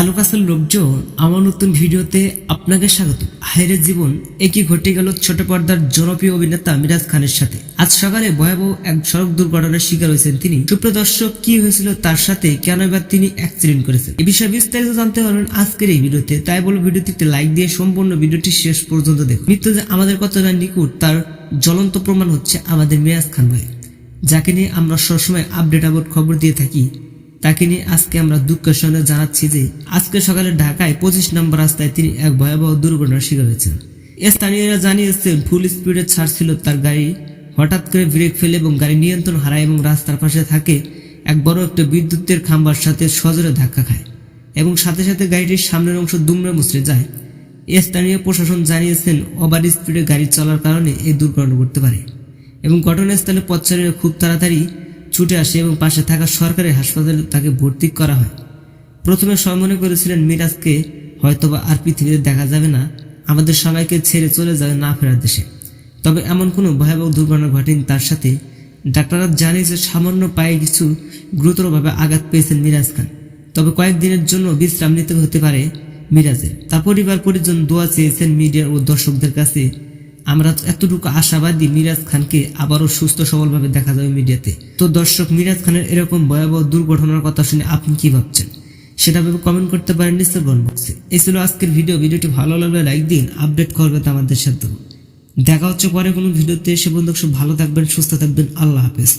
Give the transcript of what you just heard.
Hello কাসের লোকজন আমার নতুন ভিডিওতে আপনাকে স্বাগত। হাইরে জীবন একই ঘটে গেল ছোট পর্দার জনপ্রিয় অভিনেতা মিরাজ খানের সাথে? আজ সকালে ভয়াবহ এক সড়ক দুর্ঘটনার শিকার হয়েছেন তিনি। সুপ্রিয় দর্শক, কি হয়েছিল তার সাথে কেন এবার তিনি অ্যাক্সিডেন্ট করেছেন? এই বিষয়ে বিস্তারিত জানতে পারবেন আজকের এই ভিডিওতে। তাই বলে ভিডিওতে একটি লাইক দিয়ে সম্পূর্ণ ভিডিওটি শেষ পর্যন্ত দেখুন। মৃত্যু যে আমাদের কতটা নিকুট তার জ্বলন্ত প্রমাণ হচ্ছে আমাদের মিরাজ খান ভাই। যাকে নিয়ে আমরা সবসময় আপডেট আপডেট খবর দিয়ে থাকি। তাকে নিয়ে আজকে আমরা দুঃখের সঙ্গে জানাচ্ছি যে আজকে সকালে ঢাকায় পঁচিশ নম্বর রাস্তায় তিনি এক ভয়াবহ দুর্ঘটনার শিকার হয়েছেন। স্থানীয়রা জানিয়েছেন, ফুল স্পিডে ছাড়ছিল তার গাড়ি। হঠাৎ করে ব্রেক ফেলে এবং গাড়ি নিয়ন্ত্রণ হারায় এবং রাস্তার পাশে থাকে এক বড় একটা বিদ্যুতের খাম্বার সাথে সজোরে ধাক্কা খায় এবং সাথে সাথে গাড়িটির সামনের অংশ দুমড়ে মুচড়ে যায়। স্থানীয় প্রশাসন জানিয়েছেন, ওভার স্পিডে গাড়ি চলার কারণে এই দুর্ঘটনা ঘটতে পারে এবং ঘটনাস্থলে পথচারীরা খুব তাড়াতাড়ি ছুটে আসে এবং পাশে থাকা সরকারি হাসপাতালে তাকে ভর্তি করা হয়। প্রথমে সবাই মনে করেছিলেন মিরাজকে, হয়তোবা আর পৃথিবীতে দেখা যাবে না, আমাদের সবাইকে ছেড়ে চলে যাবে না ফেরার দেশে। তবে এমন কোনো ভয়াবহ দুর্ঘটনা ঘটেনি তার সাথে। ডাক্তাররা জানিয়েছে সামান্য পায়ে কিছু গুরুতরভাবে আঘাত পেয়েছেন মিরাজ খান। তবে কয়েকদিনের জন্য বিশ্রাম নিতে হতে পারে মিরাজের। তার পরিবার পরিজন দোয়া চেয়েছেন মিডিয়া ও দর্শকদের কাছে আমরা এতটুকু আশাবাদী মিরাজ খানকে আবারও সুস্থ সবলভাবে দেখা যাবে মিডিয়াতে। তো দর্শক, মিরাজ খানের এরকম ভয়াবহ দুর্ঘটনার কথা শুনে আপনি কি ভাবছেন? সেটা ভেবে কমেন্ট করতে পারেন নিশ্চয় কমেন্ট বক্সে এই ছিল আজকের ভিডিও ভিডিওটি ভালো লাগলে লাইক দিন আপডেট করবে আমাদের সাথে। দেখা হচ্ছে পরে কোনো ভিডিওতে এসে বন্ধু ভালো থাকবেন, সুস্থ থাকবেন। আল্লাহ হাফেজ।